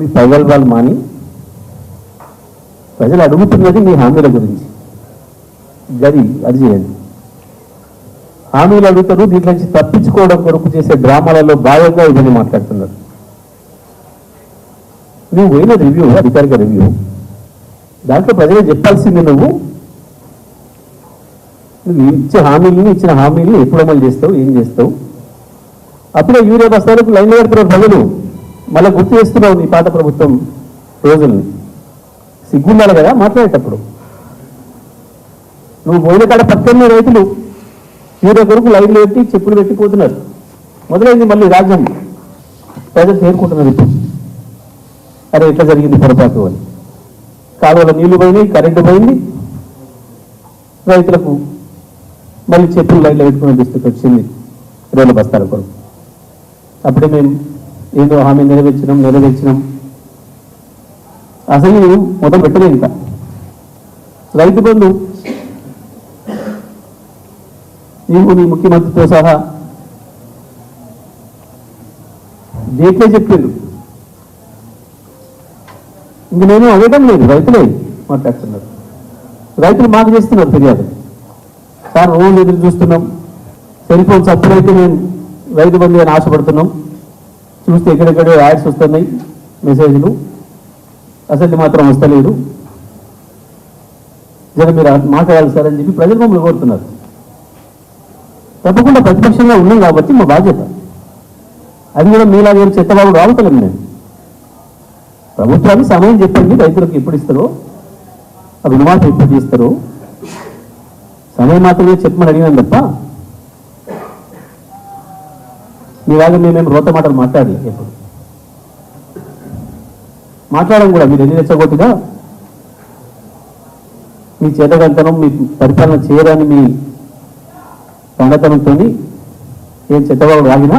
మీ ప్రగల్భాలు మాని ప్రజలు అడుగుతున్నది మీ హామీల గురించి. గది అది చేయండి. హామీలు అడుగుతారు దీంట్లో నుంచి తప్పించుకోవడం కొరకు చేసే డ్రామాలలో భాగంగా ఇవన్నీ మాట్లాడుతున్నారు. నువ్వు పోయిన రివ్యూ అధికారిక రివ్యూ దాంట్లో ప్రజలు చెప్పాల్సింది నువ్వు. నువ్వు ఇచ్చే హామీలని ఇచ్చిన హామీలను ఎప్పుడు అమలు చేస్తావు ఏం చేస్తావు? అప్పుడే యూరియా బస్తాలకు లైన్ కడుతున్నారు ప్రజలు. మళ్ళీ గుర్తు చేస్తున్నావు నీ పాత ప్రభుత్వం రోజుల్ని. సిగ్గుండాలి కదా మాట్లాడేటప్పుడు. నువ్వు పోయిన కాడ పక్కనే రైతులు మీరు కొరకు లైన్లు పెట్టి చెప్పులు పెట్టి పోతున్నారు. మొదలైంది మళ్ళీ రాజ్యం. ప్రజలు చేరుకుంటున్నారు ఇప్పుడు. అరే ఎట్లా జరిగింది పొరపాటు అని. కాలువల నీళ్ళు పోయినాయి కరెంటు పోయింది. రైతులకు మళ్ళీ చెప్పులు లైన్లో పెట్టుకునే దుస్థితి వచ్చింది. రేళ్ళ బస్తాల కొరకు. అప్పుడే మేము ఏదో హామీ నెరవేర్చడం నెరవేర్చడం. అసలు నేను మొదలు పెట్టలేదు ఇంకా. రైతు బంధు నీవు నీ ముఖ్యమంత్రితో సహా డేట్లే చెప్పిండు ఇంక నేను అడగడం లేదు రైతులే మాట్లాడుతున్నారు. రైతులు మాకు చేస్తున్నారు ఫిర్యాదు. సార్ రోజు ఎదురు చూస్తున్నాం. సెల్ ఫోన్స్ అప్పుడైతే మేము రైతు బంధు అని ఆశపడుతున్నాం. చూస్తే ఎక్కడెక్కడో యాడ్స్ వస్తున్నాయి మెసేజ్లు అసలు మాత్రం వస్తలేదు. జర మీరు మాట్లాడాలి సార్ అని చెప్పి ప్రజలు మమ్మల్ని కోరుతున్నారు. తప్పకుండా ప్రతిపక్షంగా ఉన్నాం కాబట్టి మా బాధ్యత. అది కూడా మీలాగే చెత్తబాబు రావుతలేము నేను ప్రభుత్వానికి సమయం చెప్పండి రైతులకు ఎప్పుడు ఇస్తారో ఆ రుణమాఫీ ఎప్పుడు చేస్తారో. సమయం మాత్రమే చెప్పమని అడిగినాను తప్ప మీలాగా మేమేం రోత మాటలు మాట్లాడి ఎప్పుడు మాట్లాడడం కూడా మీరు ఎన్ని రెచ్చగొట్టినా మీ చేతగంతనం మీ పరిపాలన చేయడానికి మీ సంగతనంతో ఏం చెత్తవాళ్ళు రాగినా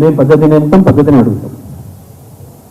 మేము పద్ధతిని ఉంటాం పద్ధతిని అడుగుతాం.